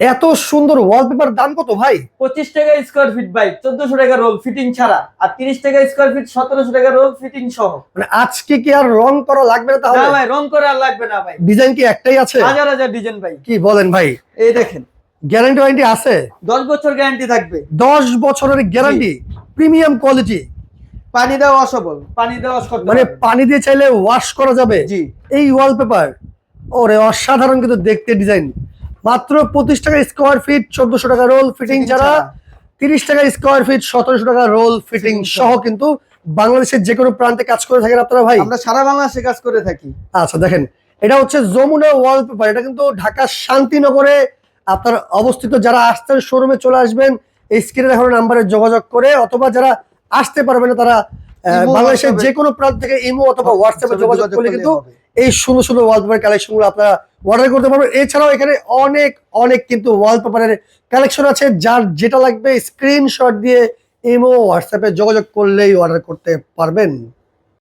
এত সুন্দর ওয়ালপেপার দাম কত ভাই? পঁচিশ টাকা স্কোয়ার ফিট ভাই চোদ্দশো টাকা রোল ফিটিং ছাড়া। আর তিরিশ টাকা স্কোয়ার ফিট সতেরোশো টাকা রোল ফিটিং সহ। মানে আজকে কি আর রং করা লাগবে না না তাহলে ভাই রং করে আর লাগবে না ভাই। ডিজাইন কি একটাই আছে? হাজার হাজার ডিজাইন ভাই। কি বলেন ভাই? এই দেখেন। গ্যারান্টি ওয়ারেন্টি আছে? দশ বছর গ্যারান্টি থাকবে। দশ বছরের গ্যারান্টি প্রিমিয়াম কোয়ালিটি পানি দেওয়া অসবল পানি দেওয়া মানে পানি দিয়ে চাইলে ওয়াশ করা যাবে? জি। এই ওয়ালপেপার ওরে অসাধারণ কিন্তু দেখতে ডিজাইন মাত্র পঁচিশ টাকা স্কোয়ার ফিট চোদ্দশো টাকা রোল ফিটিং ছাড়া। তিরিশ টাকা স্কোয়ার ফিট সতেরোশো টাকা রোল ফিটিং সহ। কিন্তু বাংলাদেশের যে কোনো প্রান্তে কাজ করে থাকেন আপনারা ভাই আমরা সারা বাংলাদেশে কাজ করে থাকি আচ্ছা দেখেন এটা হচ্ছে যমুনা ওয়ালপেপার এটা কিন্তু ঢাকার শান্তিনগরে আপনার অবস্থিত যারা আসছেন শোরুমে চলে আসবেন এই স্ক্রিনে দেখানো নাম্বারে যোগাযোগ করে অথবা যারা আসতে পারবে না তারা বাংলাদেশের যে কোনো প্রান্ত থেকে ইমো অথবা হোয়াটসঅ্যাপে যোগাযোগ করলে কিন্তু এই সুন্দর সুন্দর ওয়ালপেপার কালেকশনগুলো আপনারা অর্ডার করতে পারবেন এছাড়াও এখানে অনেক অনেক কিন্তু ওয়ালপেপারের কালেকশন আছে, যার যেটা লাগবে স্ক্রিনশট দিয়ে ইমো হোয়াটসঅ্যাপে যোগাযোগ করলেই অর্ডার করতে পারবেন।